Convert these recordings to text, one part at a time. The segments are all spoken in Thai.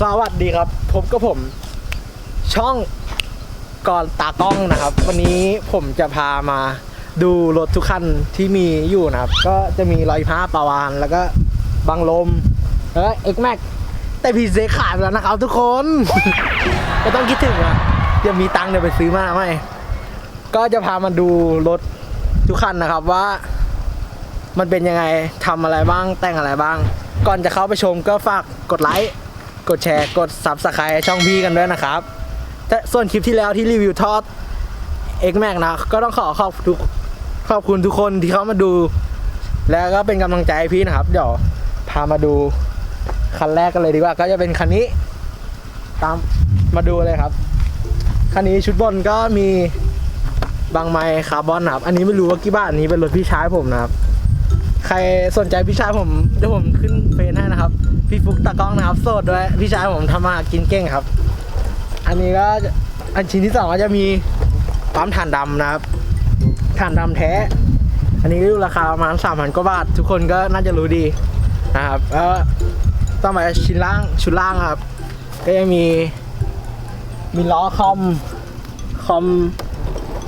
สวัสดีครับพบกับผม ช่องก่อนตากล้องนะครับ วันนี้ผมจะพามาดูรถทุกคันที่มีอยู่นะครับ ก็จะมีรอยพ้าปาวานแล้วก็บังลมแล้วเอ็กแม็กแต่พีเซขายไปแล้วนะครับทุกคน ก็ต้องคิดถึงอะเดี๋ยวมีตังค์เดี๋ยวไปซื้อมาไหมก็จะพามาดูรถทุกคันนะครับว่า มันเป็นยังไงทำอะไรบ้างแต่งอะไรบ้าง ก่อนจะเข้าไปชมก็ฝากกดไลค์ กดแชร์กด Subscribe ช่องพี่กันด้วยนะครับ แต่ส่วนคลิปที่แล้วที่รีวิวทอด X Max นะ ก็ต้องขอขอบทุกขอบคุณทุกคนที่เข้ามาดู แล้วก็เป็นกำลังใจพี่นะครับ เดี๋ยวพามาดูคันแรกกันเลยดีกว่า ก็จะเป็นคันนี้ ตามมาดูเลยครับ คันนี้ชุดบนก็มีบางไมค์คาร์บอนนะครับ อันนี้ไม่รู้ว่ากี่บาทอันนี้เป็นรถพี่ชายผมนะครับ ใครสนใจพี่ชายผมเดี๋ยวผมขึ้นเฟซให้นะครับ พี่ฟุกตากล้องนะครับ โสดด้วยพี่ชายผมทำมาหากินเก่งครับ อันนี้ก็อันชิ้นที่สองก็จะมีปั๊มถ่านดำนะครับถ่านดำแท้ อันนี้ก็อยู่ราคาประมาณสามพันกว่าบาท ทุกคนก็น่าจะรู้ดีนะครับแล้วต่อมาชิ้นล่างชุดล่างครับ ก็จะมี มีล้อคอมคอม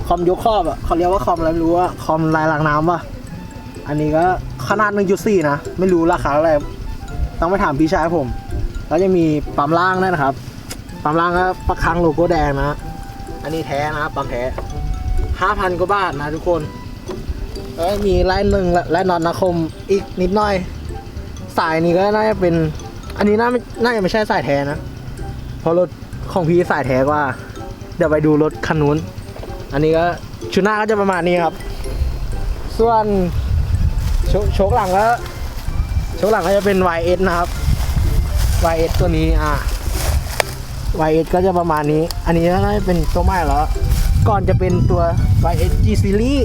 คอมยกครอบอะเขาเรียกว่าคอมอะไรไม่รู้ว่าคอมลายหลังน้ำป่ะ อันนี้ก็ขนาด1.4นะ ไม่รู้ราคาเท่าไร ต้องไปถามพี่ชายผม แล้วจะมีปั๊มล่างด้วยนะครับ ปั๊มล่างก็ประคังโลโก้แดงนะ อันนี้แท้นะครับปั๊มแท้5,000กว่าบาทนะทุกคนแล้วมีไล่หนึ่งและนอตนาคมอีกนิดหน่อย สายนี้ก็น่าจะเป็น อันนี้น่าน่าจะไม่ใช่สายแท้นะ เพราะรถของพี่สายแท้กว่า เดี๋ยวไปดูรถคันนู้น อันนี้ก็ชุดหน้าก็จะประมาณนี้ครับ ส่วน โชโชคหลังก็โชคหลังก็จะเป็น YS นะครับ YS ตัวนี้อะ YS ก็จะประมาณนี้ อันนี้น่าจะเป็นตัวใหม่แล้ว ก่อนจะเป็นตัว YS G Series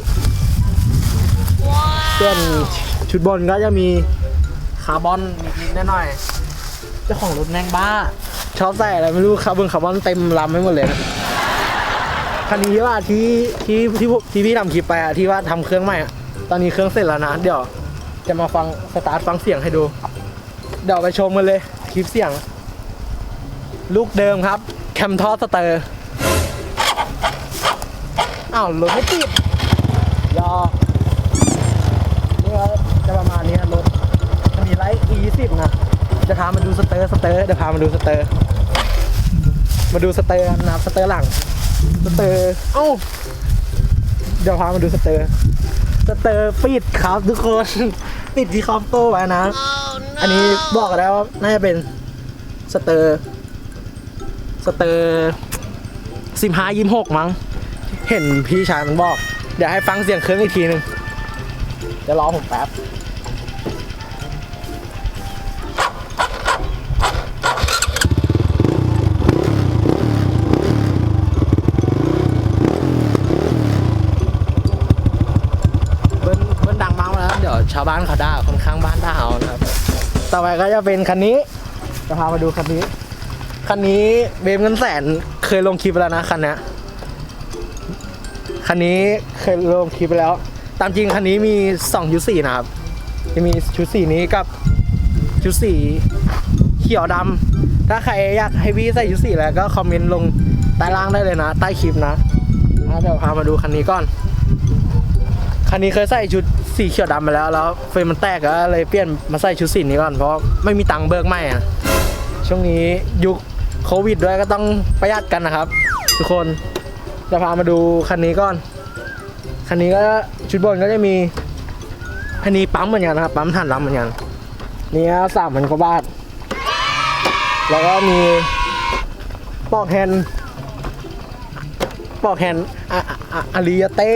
ส่วนชุดบนก็จะมีคาร์บอนนิดๆหน่อยๆเจ้าของรถแม่งบ้า ชอบใส่อะไรไม่รู้คาร์บอนคาร์บอนเต็มลำไม่หมดเลยนะคันนี้ว่าที่ที่ที่พวกที่พี่ทำคลิปไปอะที่ว่าทำเครื่องใหม่อะตอนนี้เครื่องเสร็จแล้วนะ เดี๋ยว จะมาฟังสตาร์ทฟังเสียงให้ดู เดี๋ยวไปชมกันเลยคลิปเสียง ลูกเดิมครับ แคมทอสเตอร์อ้าวรถไม่ติดยอนี่ก็จะประมาณนี้นะรถมีไลท์ E20 นะ จะพามาดูสเตอร์สเตอร์เดี๋ยวพามาดูสเตอร์มาดูสเตอร์นะครับสเตอร์หลังสเตอร์เอ้าเดี๋ยวพามาดูสเตอร์ สเตอร์ปิดครับทุกคนปิดที่คอมโต้ไว้นะ อันนี้บอกแล้วว่าน่าจะเป็นสเตอร์สเตอร์สิบห้ายี่หกมั้ง เห็นพี่ชายมันบอก เดี๋ยวให้ฟังเสียงเครื่องอีกทีหนึ่งเดี๋ยวรอผมแป๊บาวบ้านเขาด่าคนข้างบ้านด่าเอานะครับ ต่อไปก็จะเป็นคันนี้ จะพามาดูคันนี้ คันนี้เบมเงินแสนเคยลงคลิปไปแล้วนะคันนี้คันนี้เคยลงคลิปไปแล้ว ตามจริงคันนี้มี2ชุดสีนะครับ จะมีชุดสีนี้กับชุดสีเขียวดำถ้าใครอยากให้พี่ใส่ชุดสีแล้วก็คอมเมนต์ลงใต้ล่างได้เลยนะ ใต้คลิปนะเดี๋ยวพามาดูคันนี้ก่อน คันนี้เคยใส่ชุด สีเขียวดำไปแล้วแล้วเฟรมมันแตกก็เลยเปลี่ยนมาใส่ชุดสีนี้ก่อนเพราะไม่มีตังค์เบิกใหม่อะช่วงนี้ยุคโควิดด้วยก็ต้องประหยัดกันนะครับ ทุกคนจะพามาดูคันนี้ก่อน คันนี้ก็ชุดบนก็จะมีคันนี้ปั๊มเหมือนกันนะครับปั๊มถ่านดำเหมือนกันนี่สามพันกว่าบาท แล้วก็มีปอกแฮนด์ปอกแฮนด์อะอะอะอาริยาเต้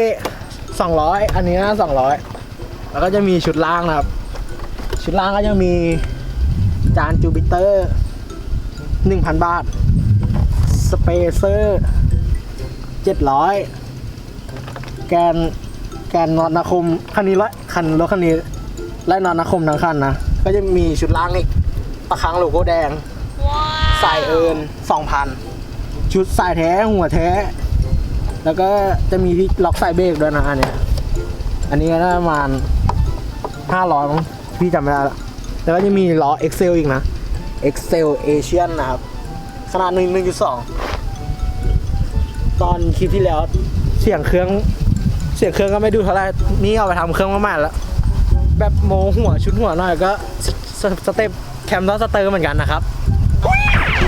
สองร้อยอันนี้สองร้อย แล้วก็จะมีชุดล่างนะครับ ชุดล่างก็จะมีจานจูปิเตอร์หนึ่งพันบาท สเปเซอร์เจ็ดร้อยแกนแกนนอนนาคมคันนี้ละคันรถคันนี้ไล่นอนนาคมทั้งคันนะ ก็จะมีชุดล่างอีกตะคังโลโก้แดงสายเอิญสองพันชุดสายแท้หัวแท้ แล้วก็จะมีที่ล็อกสายเบรกด้วยนะอันเนี้ย อันนี้ก็น่าประมาณห้าร้อยมั้งพี่จำไม่ได้ละแล้วก็จะมีล้อ Excel อีกนะ Excel Asian นะครับ ขนาด1 1.2ตอนคลิปที่แล้วเสียงเครื่อง เสียงเครื่องก็ไม่ดูเท่าไหร่นี่เอาไปทำเครื่องมาใหม่แล้ว แบบโมหัวชุดหัวหน่อยก็สสสเต็ปแคมป์สเตอร์เหมือนกันนะครับ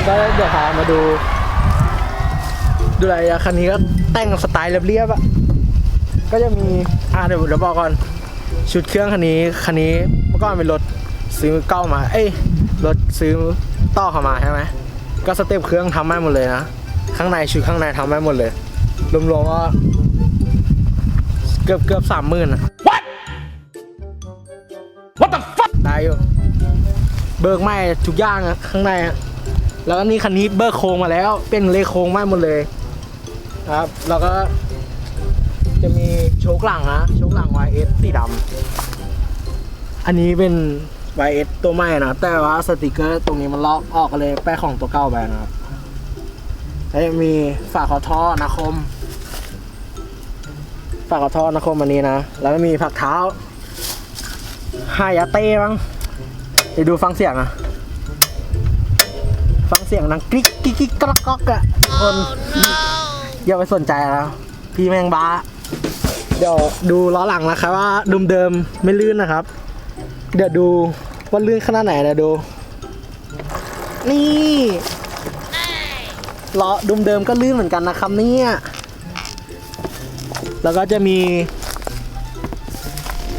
ก็เดี๋ยวพามาดู ดูอะไรคันนี้ก็แต่งสไตล์เรียบๆอะ ก็จะมีอ่าเดี๋ยวเดี๋ยวบอกก่อน ชุดเครื่องคันนี้คันนี้เมื่อก่อนเป็นรถซื้อเก้ามา เอ้ยรถซื้อต่อเข้ามาใช่ไหมก็สเต็ปเครื่องทำได้หมดเลยนะข้างในชุดข้างในทำได้หมดเลยรวมๆว่าเกือบเกือบสามหมื่นอะ What the fuck ได้อยู่เบิกไหม้ทุกอย่างอะข้างในอะแล้วก็นี่คันนี้เบิกโครงมาแล้ว เป็นเลโครงไหม้หมดเลยครับแล้วก็ จะมีโชคหลังนะโชคหลัง YS สีดำอันนี้เป็น YS ตัวใหม่นะแต่ว่าสติกเกอร์ตรงนี้มันลอกออกเลยแปะของตัวเก่าไปนะครับแล้วยังมีฝาขอท่อนาคม ฝาขอท่อนาคมอันนี้นะ แล้วก็มีผักเท้าฮายาเต้มั้งเดี๋ยวดูฟังเสียงอะฟังเสียงนังกริ๊กกิ๊กกิ๊กกรอกก๊อกอะคนอย่าไปสนใจแล้วพี่แมงบ้า เดี๋ยวดูล้อหลังนะครับว่าดุมเดิมไม่ลื่นนะครับ เดี๋ยวดูว่าลื่นขนาดไหนเดี๋ยวดู นี่ล้อดุมเดิมก็ลื่นเหมือนกันนะครับเนี่ยแล้วก็จะมี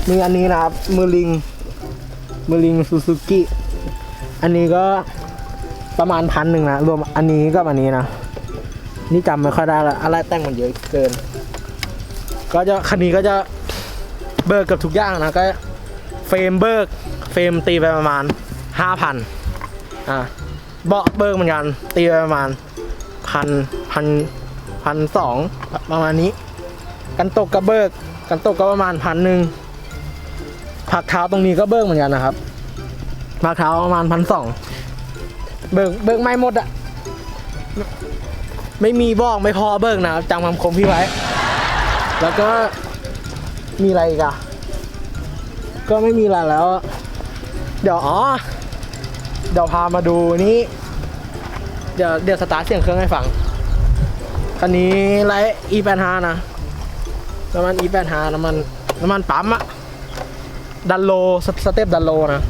มีอันนี้นะครับมือลิงมือลิงซูซูกิอันนี้ก็ประมาณพันหนึ่งนะรวมอันนี้กับอันนี้นะนี่จำไม่ค่อยได้ละอะไรแต่งมันเยอะเกิน ก็จะคันนี้ก็จะเบิกกับทุกอย่างนะก็เฟรมเบิกเฟรมตีไปประมาณห้าพันอะเบาะเบิกเหมือนกัน ตีไปประมาณพันพันพันสองประมาณนี้ กันตกก็เบิก กันตกก็ประมาณพันหนึ่งผักเท้าตรงนี้ก็เบิ้งเหมือนกันนะครับผักเท้าประมาณพันสองเบิ้งเบิ้งไม่หมดอะไม่มีบอกไม่พอเบิ้งนะครับจำคำคมพี่ไว้ แล้วก็มีอะไรอีกอะก็ไม่มีอะไรแล้ว เดี๋ยวอ๋อ เดี๋ยวพามาดูนี้ เดี๋ยวเดี๋ยวสตาร์ทเสียงเครื่องให้ฟัง คันนี้ไลท์ E85 นะ น้ำมัน E85 น้ำมันน้ำมันปั๊มอะดันโลสสเต็ปดันโลนะ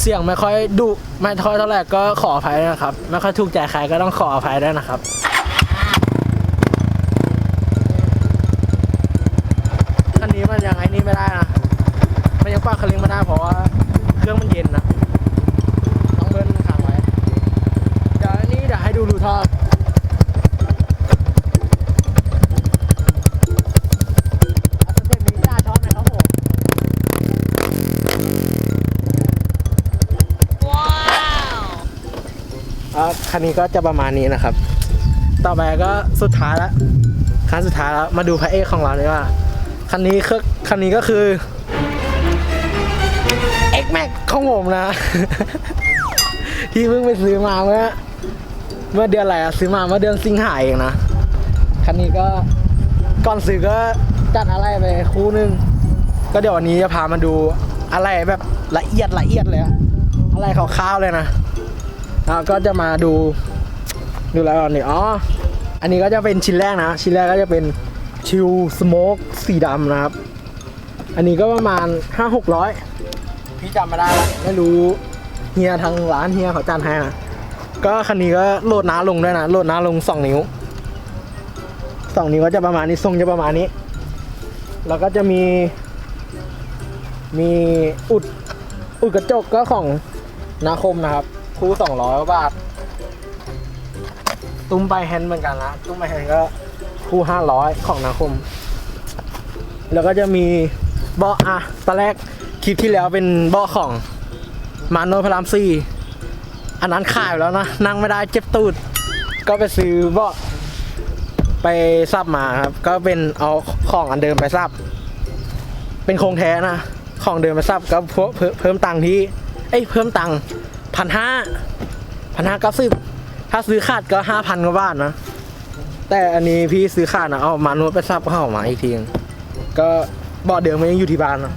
เสียงไม่ค่อยดุไม่ค่อยเท่าไหร่ก็ขออภัยด้วยนะครับ ไม่ค่อยถูกใจใครก็ต้องขออภัยด้วยนะครับ คั นนี้มันยังไงนี่ไม่ได้นะมันยังปากคลิงไม่ได้เพราะว่าเครื่องมันเย็นนะต้องเบิ้ลค้างไว้เดี๋ยวอันนี้เดี๋ยวให้ดูรูท่อสเต็ปนี้น่าชอบนะครับผมอ่าคันนี้ก็จะประมาณนี้นะครับ ต่อไปก็สุดท้ายแล้วคันสุดท้ายแล้ว มาดูพระเอกของเราเลยว่า คันนี้คือคันนี้ก็คือ X Max ของผมนะ ที่เพิ่งไปซื้อมาเมื่อเมื่อเดือนอะไรอะซื้อมาเมื่อเดือนสิงหาเองนะ คันนี้ก็ก่อนซื้อก็จัดอะไรไปคู่นึง ก็เดี๋ยววันนี้จะพามาดูอะไรแบบละเอียดละเอียดเลยอะอะไรขาวๆเลยนะแล้วก็จะมาดูดูแล้วก่อนนี่อ๋อ อันนี้ก็จะเป็นชิ้นแรกนะ ชิ้นแรกก็จะเป็น ชิลสโมกสีดำนะครับ อันนี้ก็ประมาณห้าหกร้อยพี่จำไม่ได้ละไม่รู้เฮียทางร้านเฮียเขาจัดให้นะก็คันนี้ก็โหลดน้าลงด้วยนะโหลดน้าลงสองนิ้วสองนิ้วก็จะประมาณนี้ทรงจะประมาณนี้ แล้วก็จะมี มีอุดอุดกระจกก็ของนาคมนะครับคู่สองร้อยบาทตุ้มไปแฮนด์เหมือนกันนะตุ้มไปแฮนด์ก็ คู่ห้าร้อยของนาคม แล้วก็จะมีเบาะอะตอนแรกคลิปที่แล้วเป็นเบาะของมานโนพรามสี่อันนั้นขายแล้วนะ นั่งไม่ได้เจ็บตูด ก็ไปซื้อเบาะไปซับมาครับ ก็เป็นเอาของอันเดิมไปซับ เป็นโครงแท้นะ ของเดิมไปซับก็เพิ่มเพิ่มเพิ่มตังค์ที่ เอ้ยเพิ่มตังค์พันห้าพันห้าเก้าสิบถ้าซื้อขาดก็ห้าพันกว่าบาทนะ แต่อันนี้พี่ซื้อขาดนะเอามานวดไปซับเข้ามาอีกทีนึงก็เบาะเดิมมันยังอยู่ที่บ้านนะ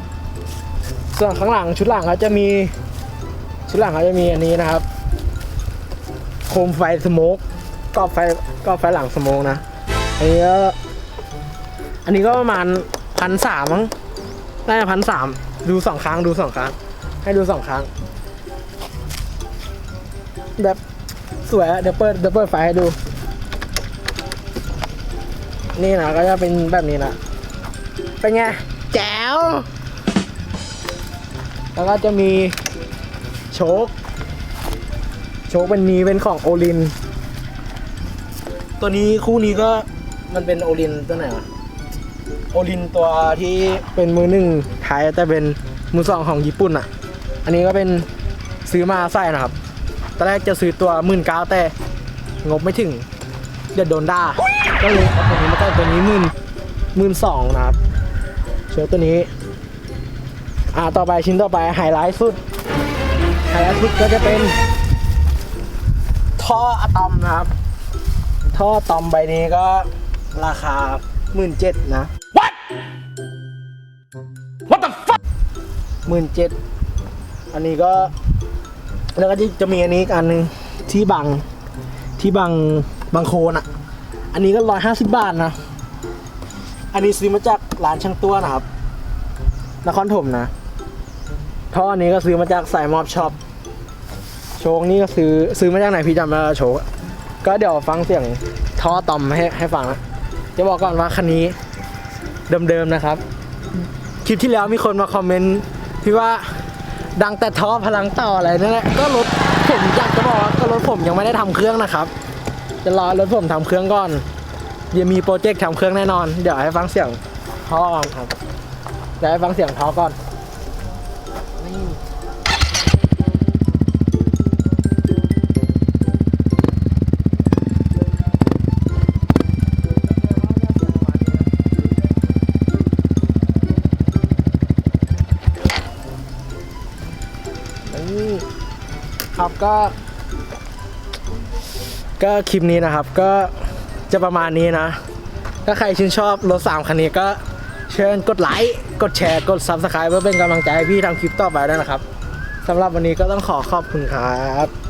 ส่วนข้างหลังชุดหลังก็จะมี ชุดหลังเขาจะมีอันนี้นะครับ โคมไฟสโมกกรอบไฟกรอบไฟหลังสโมกนะอันนี้ก็อันนี้ก็ประมาณพันสามมั้งน่าจะพันสามดูสองครั้งดูสองครั้ง ให้ดูสองครั้ง แบบสวยเดี๋ยวเปิดเดี๋ยวเปิดไฟให้ดู นี่นะก็จะเป็นแบบนี้นะเป็นไงแจ๋วแล้วก็จะมีโชคโชคเป็นนี้เป็นของโอลิน ตัวนี้คู่นี้ก็มันเป็นโอลินตัวไหนวะโอลินตัวที่เป็นมือหนึ่งไทยแต่เป็นมือสองของญี่ปุ่นอะ อันนี้ก็เป็นซื้อมาใส่นะครับ ตอนแรกจะซื้อตัวหมื่นเก้าแต่งบไม่ถึง เดี๋ยวโดนด่าก็เลยเอาตัวนี้มาใส่ ตัวนี้หมื่นหมื่นสองนะครับโชว์ตัวนี้ อ่าต่อไปชิ้นต่อไปไฮไลท์สุดไฮไลท์สุดก็จะเป็นท่ออะตอมนะครับ ท่ออะตอมใบนี้ก็ราคาหมื่นเจ็ดนะ What What the fuck หมื่นเจ็ดอันนี้ก็แล้วก็จะจะมีอันนี้อีกอันหนึ่งที่บังที่บังบังโคนอะ อันนี้ก็ร้อยห้าสิบบาทนะ อันนี้ซื้อมาจากร้านช่างตัวนะครับ นครถมนะ ท่ออันนี้ก็ซื้อมาจากสายมอบช็อป โชคนี่ก็ซื้อซื้อมาจากไหนพี่จำไม่ได้โชค ก็เดี๋ยวฟังเสียงท่อตอมให้ให้ฟังนะ จะบอกก่อนว่าคันนี้เดิมๆนะครับ คลิปที่แล้วมีคนมาคอมเมนต์พี่ว่าดังแต่ท่อพลังต่ออะไรนั่นแหละก็รถผมอยากจะบอกว่าก็รถผมยังไม่ได้ทำเครื่องนะครับ จะรอรถผมทำเครื่องก่อนเดี๋ยวมีโปรเจกต์ทำเครื่องแน่นอน เดี๋ยวให้ฟังเสียงท่อก่อนครับเดี๋ยวให้ฟังเสียงท่อก่อนนี่นี่ครับก็ ก็คลิปนี้นะครับก็จะประมาณนี้นะ ถ้าใครชื่นชอบรถสามคันนี้ก็เชิญกดไลค์ กดแชร์ กด Subscribe เพื่อเป็นกำลังใจให้พี่ทำคลิปต่อไปด้วยนะครับสำหรับวันนี้ก็ต้องขอขอบคุณครับ